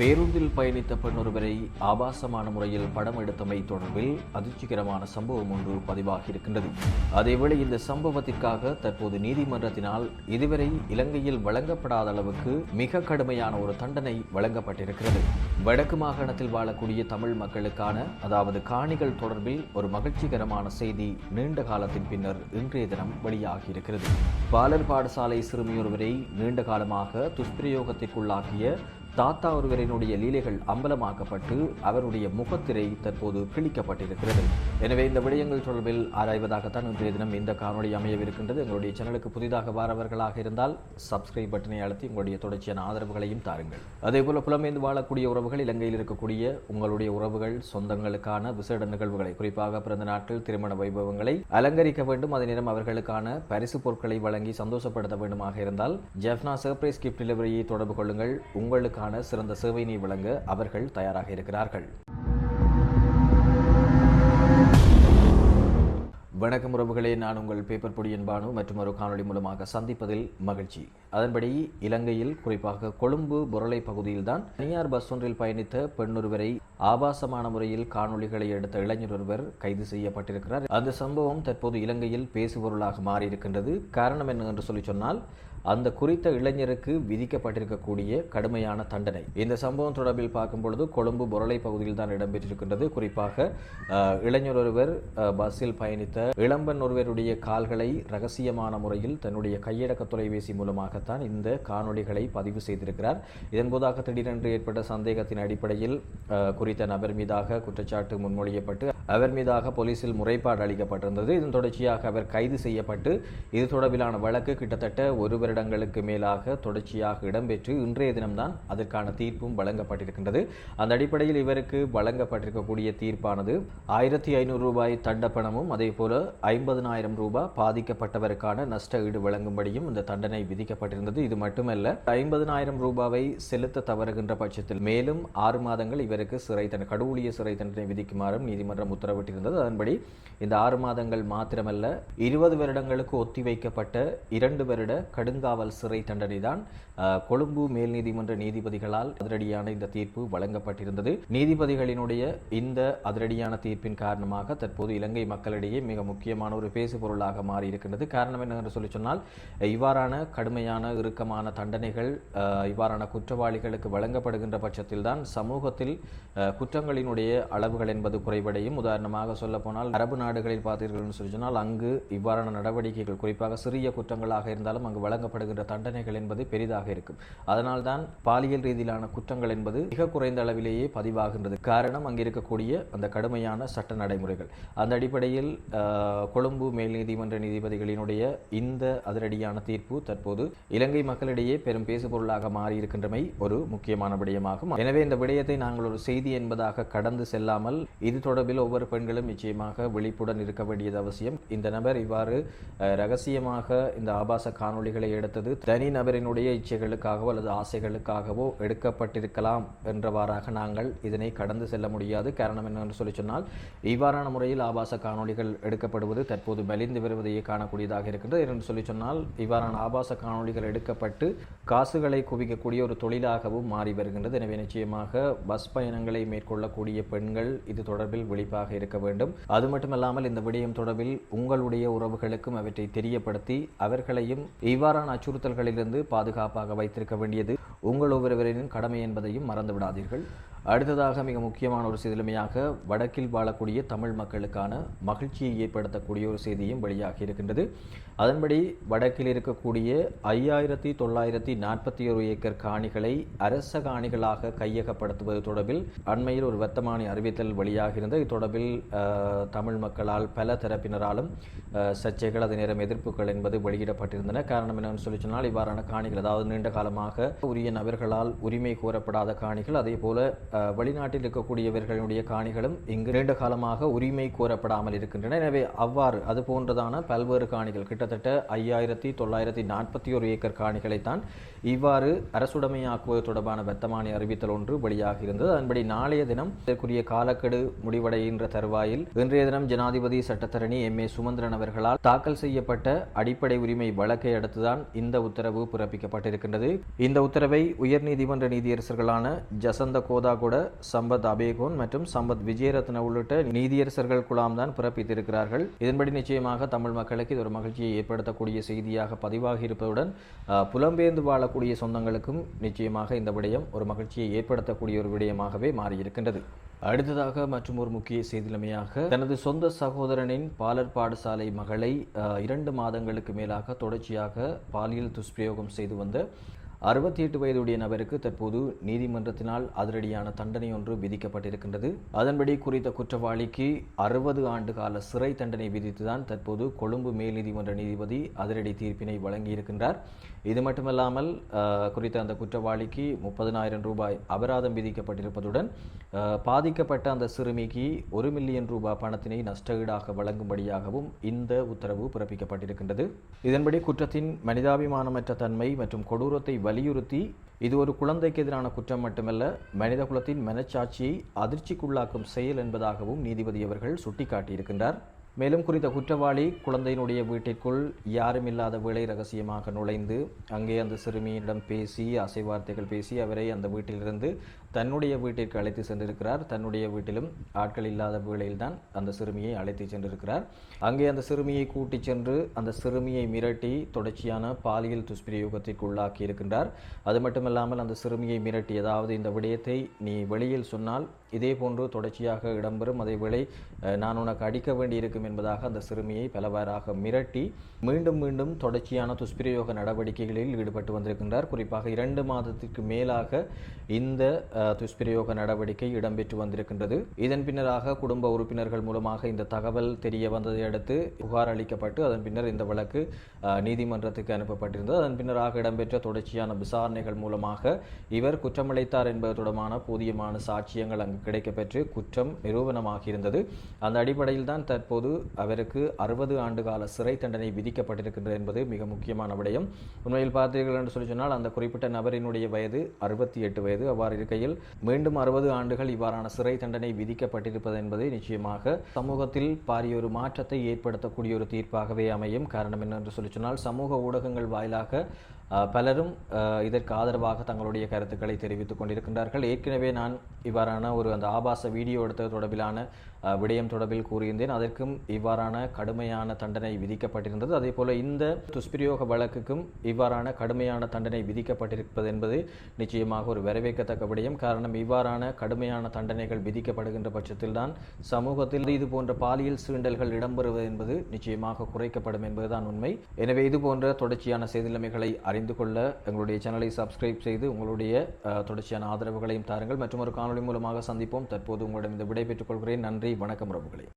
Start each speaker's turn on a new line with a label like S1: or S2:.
S1: பேருந்தில் பயணித்த பெண் ஒருவரை ஆபாசமான முறையில் படம் எடுத்தமை தொடர்பில் அதிர்ச்சிகரமான சம்பவம் ஒன்று பதிவாகி இருக்கின்றது அதேவேளை இந்த சம்பவத்திற்காக தற்போது நீதிமன்றத்தினால் இதுவரை இலங்கையில் வழங்கப்படாத அளவுக்கு மிக கடுமையான ஒரு தண்டனை வழங்கப்பட்டிருக்கிறது. வடக்கு மாகாணத்தில் வாழக்கூடிய தமிழ் மக்களுக்கான அதாவது காணிகள் தொடர்பில் ஒரு மகிழ்ச்சிகரமான செய்தி நீண்ட காலத்தின் பின்னர் இன்றைய தினம் வெளியாகியிருக்கிறது. பாலர் பாடசாலை சிறுமியொருவரை நீண்ட காலமாக துஷ்பிரயோகத்திற்குள்ளாக்கிய தாத்தா ஒருவரினுடைய லீலைகள் அம்பலமாக்கப்பட்டு அவருடைய முகத்திரை தற்போது கிழிக்கப்பட்டிருக்கிறது. எனவே இந்த விடயங்கள் தொடர்பில் ஆராய்வதாகத்தான் இன்றைய தினம் இந்த காணொளி அமையவிருக்கின்றது. எங்களுடைய சேனலுக்கு புதிதாக வாரவர்களாக இருந்தால் சப்ஸ்கிரைப் பட்டனை அழுத்தி உங்களுடைய தொடர்ச்சியான ஆதரவுகளையும் தாருங்கள். அதேபோல புலமேந்து வாழக்கூடிய உறவுகள் இலங்கையில் இருக்கக்கூடிய உங்களுடைய உறவுகள் சொந்தங்களுக்கான விசேட நிகழ்வுகளை குறிப்பாக பிறந்த நாட்கள் திருமண வைபவங்களை அலங்கரிக்க வேண்டும். அதே நேரம் அவர்களுக்கான பரிசு பொருட்களை வழங்கி சந்தோஷப்படுத்த வேண்டுமாக இருந்தால் ஜெஃப்னா சர்ப்ரைஸ் கிஃப்ட் டெலிவரியை தொடர்பு கொள்ளுங்கள். உங்களுக்கு மக்களுக்கான சிறந்த சேவையினை வழங்க அவர்கள் தயாராக இருக்கிறார்கள். வணக்கம் உறவுகளே நான் உங்கள் பேப்பர் பொடியன் பானு மற்றும் ஒரு காணொளி மூலமாக சந்திப்பதில் மகிழ்ச்சி. அதன்படி இலங்கையில் குறிப்பாக கொழும்பு பொருளை பகுதியில்தான் தனியார் பஸ் ஒன்றில் பயணித்த பெண்ணொருவரை ஆபாசமான முறையில் காணொளிகளை எடுத்த இளைஞர் ஒருவர் கைது செய்யப்பட்டிருக்கிறார். அந்த சம்பவம் தற்போது இலங்கையில் பேசுபொருளாக மாறியிருக்கின்றது. காரணம் என்ன என்று சொல்லி சொன்னால் அந்த குறித்த இளைஞருக்கு விதிக்கப்பட்டிருக்கக்கூடிய கடுமையான தண்டனை. இந்த சம்பவம் தொடர்பில் பார்க்கும் பொழுது கொழும்பு பொருளை பகுதியில் தான் இடம்பெற்றிருக்கின்றது. குறிப்பாக இளைஞர் ஒருவர் அஹ், பஸ்ஸில் பயணித்த இளம்பன் ஒருவருடைய கால்களை ரகசியமான முறையில் தன்னுடைய கையடக்க தொலைபேசி மூலமாகத்தான் இந்த காணொளிகளை பதிவு செய்திருக்கிறார். இதன்போதாக திடீரென்று ஏற்பட்ட சந்தேகத்தின் அடிப்படையில் குறித்த நபர் மீதாக குற்றச்சாட்டு முன்மொழியப்பட்டு அவர் மீதாக போலீசில் முறைப்பாடு அளிக்கப்பட்டிருந்தது. இதன் தொடர்ச்சியாக அவர் கைது செய்யப்பட்டு இது தொடர்பிலான வழக்கு கிட்டத்தட்ட ஒரு வருடங்களுக்கு மேலாக தொடர்ச்சியாக இடம்பெற்று இன்றைய தினம்தான் அதற்கான தீர்ப்பும் வழங்கப்பட்டிருக்கின்றது. அந்த அடிப்படையில் இவருக்கு வழங்கப்பட்டிருக்கக்கூடிய தீர்ப்பானது ஆயிரத்தி ஐநூறு ரூபாய் தண்டப்பணமும் அதே போல ஐம்பதனாயிரம் ரூபாய் பாதிக்கப்பட்டவருக்கான நஷ்ட ஈடு வழங்கும்படியும் இந்த தண்டனை விதிக்கப்பட்டிருந்தது. இது மட்டுமல்ல ஐம்பதனாயிரம் ரூபாவை செலுத்த தவறுகின்ற பட்சத்தில் மேலும் ஆறு மாதங்கள் இவருக்கு சிறை தண்டனை கடவுளிய சிறை தண்டனை விதிக்குமாறும் நீதிமன்றம் உத்தரவிட்டிருந்தது. அதன்படி இந்த ஆறு மாதங்கள் மாத்திரமல்ல இருபது வருடங்களுக்கு ஒத்திவைக்கப்பட்ட இரண்டு வருட கடுங்காவல் சிறை தண்டனை தான் கொழும்பு மேல் நீதிமன்ற நீதிபதிகளால் அதிரடியான இந்த தீர்ப்பு வழங்கப்பட்டிருந்தது. நீதிபதிகளினுடைய இந்த அதிரடியான தீர்ப்பின் காரணமாக தற்போது இலங்கை மக்களிடையே மிக முக்கியமான ஒரு பேசு பொருளாக மாறி இருக்கின்றது காரணம் என்ன என்று சொல்லி சொன்னால் இவ்வாறான கடுமையான இறுக்கமான தண்டனைகள் இவ்வாறான குற்றவாளிகளுக்கு வழங்கப்படுகின்ற பட்சத்தில் தான் சமூகத்தில் குற்றங்களினுடைய அளவுகள் என்பது குறைவடையும். உதாரணமாக சொல்ல போனால் அரபு நாடுகளில் பார்த்தீர்கள் என்று சொல்லி சொன்னால் அங்கு இவ்வாறான நடவடிக்கைகள் குறிப்பாக சிறிய குற்றங்களாக இருந்தாலும் அங்கு வழங்கப்படுகின்ற தண்டனைகள் என்பது பெரிதாக இருக்கும். அதனால்தான் பாலியல் ரீதியிலான குற்றங்கள் என்பது மிக குறைந்த அளவிலேயே பதிவாகின்றது. காரணம் அங்கு இருக்கக்கூடிய அந்த கடுமையான சட்ட நடைமுறைகள். அந்த அடிப்படையில் கொழும்பு மேல் நீதிமன்ற நீதிபதிகளினுடைய இந்த அதிரடியான தீர்ப்பு தற்போது இலங்கை மக்களிடையே பெரும் பேசுபொருளாக மாறியிருக்கின்றமை ஒரு முக்கியமான விடயமாகும். எனவே இந்த விடயத்தை நாங்கள் ஒரு செய்தி என்பதாக கடந்து செல்லாமல் இது தொடர்பில் ஒவ்வொரு பெண்களும் நிச்சயமாக விழிப்புடன் இருக்க வேண்டியது அவசியம். இந்த நபர் இவ்வாறு ரகசியமாக இந்த ஆபாச காணொளிகளை எடுத்தது தனி நபரினுடைய இச்சைகளுக்காகவோ அல்லது ஆசைகளுக்காகவோ எடுக்கப்பட்டிருக்கலாம் என்றவாறாக நாங்கள் இதனை கடந்து செல்ல முடியாது. காரணம் என்னவென்று சொல்லி சொன்னால் இவ்வாறான முறையில் ஆபாச காணொளிகள் எடுக்கப்படுவது தற்போது மலிந்து வருவதையே காணக்கூடியதாக இருக்கின்றது என்று சொல்லி சொன்னால் இவ்வாறான ஆபாச காணொளிகள் எடுக்கப்பட்டு காசுகளை குவிக்கக்கூடிய ஒரு தொழிலாகவும் மாறி வருகின்றது. எனவே நிச்சயமாக பஸ் பயணங்களை மேற்கொள்ளக்கூடிய பெண்கள் இது தொடர்பில் விழிப்பாக இருக்க வேண்டும். அது மட்டுமல்லாமல் இந்த விடயம் தொடர்பில் உங்களுடைய உறவுகளுக்கும் அவற்றை தெரியப்படுத்தி அவர்களையும் இவ்வாறான அச்சுறுத்தல்களிலிருந்து பாதுகாப்பாக வைத்திருக்க வேண்டியது உங்கள் ஒவ்வொருவரின் கடமை என்பதையும் மறந்து விடாதீர்கள் அடுத்ததாக மிக முக்கியமான ஒரு செய்திலுமையாக வடக்கில் வாழக்கூடிய தமிழ் மக்களுக்கான மகிழ்ச்சியை ஏற்படுத்தக்கூடிய ஒரு செய்தியும் வெளியாகி இருக்கின்றது. அதன்படி வடக்கில் இருக்கக்கூடிய ஐயாயிரத்தி தொள்ளாயிரத்தி நாற்பத்தி ஒரு ஏக்கர் காணிகளை அரச காணிகளாக கையகப்படுத்துவது தொடர்பில் அண்மையில் ஒரு வர்த்தமானி அறிவித்தல் வெளியாகியிருந்த இது தொடர்பில் அளவில் தமிழ் மக்களால் பல தரப்பினராலும் சர்ச்சைகள் அதே நேரம் எதிர்ப்புகள் என்பது வெளியிடப்பட்டிருந்தன. காரணம் என்னன்னு சொல்லி சொன்னால் இவ்வாறான காணிகள் அதாவது நீண்ட காலமாக உரிய நபர்களால் உரிமை கோரப்படாத காணிகள் அதே போல வெளிநாட்டில் இருக்கக்கூடியவர்களுடைய காணிகளும் இங்கு நீண்ட காலமாக உரிமை கோரப்படாமல் இருக்கின்றன. எனவே அவ்வாறு அது போன்றதான பல்வேறு காணிகள் கிட்டத்தட்ட ஐயாயிரத்தி தொள்ளாயிரத்தி நாற்பத்தி ஒரு ஏக்கர் காணிகளைத்தான் இவ்வாறு அரசுடைமையாக்குவது தொடர்பான வர்த்தமானி அறிவித்தல் ஒன்று வெளியாக இருந்தது அதன்படி நாளைய தினம் இதற்குரிய காலக்கெடு முடிவடைகின்ற தருவாயில் இன்றைய தினம் ஜனாதிபதி சட்டத்தரணி எம். ஏ. சுமந்திரன் அவர்களால் தாக்கல் செய்யப்பட்ட அடிப்படை உரிமை வழக்கை அடுத்துதான் இந்த உத்தரவு பிறப்பிக்கப்பட்டிருக்கின்றது. இந்த உத்தரவை உயர்நீதிமன்ற நீதியரசர்களான ஜசந்த கோதாகுட சம்பத் அபேகோன் மற்றும் சம்பத் விஜயரத்ன உள்ளிட்ட நீதியரசர்கள் குழாம் தான் பிறப்பித்திருக்கிறார்கள். இதன்படி நிச்சயமாக தமிழ் மக்களுக்கு இது ஒரு மகிழ்ச்சியை ஏற்படுத்தக்கூடிய செய்தியாக பதிவாகி இருப்பதுடன் புலம்பெயர்ந்து வாழக்கூடிய சொந்தங்களுக்கும் நிச்சயமாக இந்த விடயம் ஒரு மகிழ்ச்சியை ஏற்படுத்தக்கூடிய ஒரு விடயமாகவே மாறியிருக்கின்றது. அடுத்ததாக மற்றும் ஒரு முக்கிய செய்திலமையாக தனது சொந்த சகோதரனின் பாலர் பாடசாலை மகளை இரண்டு மாதங்களுக்கு மேலாக தொடர்ச்சியாக பாலியல் துஷ்பிரயோகம் செய்து வந்த அறுபத்தி எட்டு வயதுடைய நபருக்கு தற்போது நீதிமன்றத்தினால் அதிரடியான தண்டனை ஒன்று விதிக்கப்பட்டிருக்கின்றது. அதன்படி குறித்த குற்றவாளிக்கு அறுபது ஆண்டு கால சிறை தண்டனை விதித்துதான் தற்போது கொழும்பு மேல் நீதிமன்ற நீதிபதி அதிரடி தீர்ப்பினை வழங்கியிருக்கின்றார். இது மட்டுமல்லாமல் குறித்த அந்த குற்றவாளிக்கு முப்பதனாயிரம் ரூபாய் அபராதம் விதிக்கப்பட்டிருப்பதுடன் பாதிக்கப்பட்ட அந்த சிறுமிக்கு ஒரு மில்லியன் ரூபாய் பணத்தினை நஷ்டஈடாக வழங்கும்படியாகவும் இந்த உத்தரவு பிறப்பிக்கப்பட்டிருக்கின்றது. இதன்படி குற்றத்தின் மனிதாபிமானமற்ற தன்மை மற்றும் கொடூரத்தை வலியுறுத்தி இது ஒரு குழந்தைக்கு எதிரான குற்றம் மட்டுமல்ல மனித குலத்தின் மனச்சாட்சியை அதிர்ச்சிக்குள்ளாக்கும் செயல் என்பதாகவும் நீதிபதி அவர்கள் சுட்டிக்காட்டியிருக்கின்றார். மேலும் குறித்த குற்றவாளி குழந்தையினுடைய வீட்டிற்குள் யாரும் இல்லாத வேளை ரகசியமாக நுழைந்து அங்கே அந்த சிறுமியிடம் பேசி அசை வார்த்தைகள் பேசி அவரை அந்த வீட்டிலிருந்து தன்னுடைய வீட்டிற்கு அழைத்து சென்றிருக்கிறார். தன்னுடைய வீட்டிலும் ஆட்கள் இல்லாத வேளையில்தான் அந்த சிறுமியை அழைத்து சென்றிருக்கிறார். அங்கே அந்த சிறுமியை கூட்டிச் சென்று அந்த சிறுமியை மிரட்டி தொடர்ச்சியான பாலியல் துஷ்பிரயோகத்திற்கு உள்ளாக்கி இருக்கின்றார். அது மட்டுமல்லாமல் அந்த சிறுமியை மிரட்டி அதாவது இந்த விடயத்தை நீ வெளியில் சொன்னால் இதே போன்று தொடர்ச்சியாக இடம்பெறும். அதே வேளை நான் உனக்கு அடிக்க வேண்டியிருக்கும் இருக்கும் என்பதாக அந்த சிறுமியை பலவாறாக மிரட்டி மீண்டும் மீண்டும் தொடர்ச்சியான துஷ்பிரயோக நடவடிக்கைகளில் ஈடுபட்டு வந்திருக்கின்றார். குறிப்பாக இரண்டு மாதத்திற்கு மேலாக இந்த துஷ்பிரயோக நடவடிக்கை இடம்பெற்று வந்திருக்கின்றது. இதன் பின்னராக குடும்ப உறுப்பினர்கள் மூலமாக இந்த தகவல் தெரிய வந்ததை அடுத்து புகார் அளிக்கப்பட்டு அதன் பின்னர் இந்த வழக்கு நீதிமன்றத்துக்கு அனுப்பப்பட்டிருந்தது. அதன் பின்னராக இடம்பெற்ற தொடர்ச்சியான விசாரணைகள் மூலமாக இவர் குற்றமளித்தார் என்பது தொடர்பான போதியமான சாட்சியங்கள் அங்கு கிடைக்கப்பெற்று குற்றம் நிரூபணமாகியிருந்தது. அந்த அடிப்படையில் தான் தற்போது அவருக்கு அறுபது ஆண்டுகால சிறை தண்டனை விதிக்கப்பட்டிருக்கின்றது என்பது மிக முக்கியமான விடயம். உண்மையில் பார்த்தீர்கள் என்று சொல்லி சொன்னால் அந்த குறிப்பிட்ட நபரினுடைய வயது அறுபத்தி எட்டு வயது. அவ்வாறு இருக்கையில் மீண்டும் அறுபது ஆண்டுகள் இவ்வாறான சிறை தண்டனை விதிக்கப்பட்டிருப்பது என்பது நிச்சயமாக சமூகத்தில் பாரிய ஒரு மாற்றத்தை ஏற்படுத்தக்கூடிய ஒரு தீர்ப்பாகவே அமையும். காரணம் என்னென்று சொல்லி சொன்னால் சமூக ஊடகங்கள் வாயிலாக பலரும் இதற்கு ஆதரவாக தங்களுடைய கருத்துக்களை தெரிவித்துக் கொண்டிருக்கின்றார்கள். ஏற்கனவே நான் இவ்வாறான ஒரு அந்த ஆபாச வீடியோ எடுத்தது தொடர்பிலான விடயம் தொடர்பில் கூறியிருந்தேன். அதற்கும் இவ்வாறான கடுமையான தண்டனை விதிக்கப்பட்டிருந்தது. அதே போல இந்த துஷ்பிரயோக வழக்குக்கும் இவ்வாறான கடுமையான தண்டனை விதிக்கப்பட்டிருப்பது என்பது நிச்சயமாக ஒரு வரவேற்கத்தக்க விடயம். காரணம் இவ்வாறான கடுமையான தண்டனைகள் விதிக்கப்படுகின்ற பட்சத்தில் தான் சமூகத்தில் இது போன்ற பாலியல் சீண்டல்கள் இடம்பெறுவது என்பது நிச்சயமாக குறைக்கப்படும் என்பதுதான் உண்மை. எனவே இது போன்ற தொடர்ச்சியான செய்திநிலைமைகளை அறிந்து கொள்ள எங்களுடைய சேனலை சப்ஸ்கிரைப் செய்து உங்களுடைய தொடர்ச்சியான ஆதரவுகளையும் தாருங்கள். மற்றும் ஒரு காணொளி மூலமாக சந்திப்போம். தற்போது உங்களிடம் இந்த விடை பெற்றுக்கொள்கிறேன் நன்றி. வணக்கம் உறவுகளே.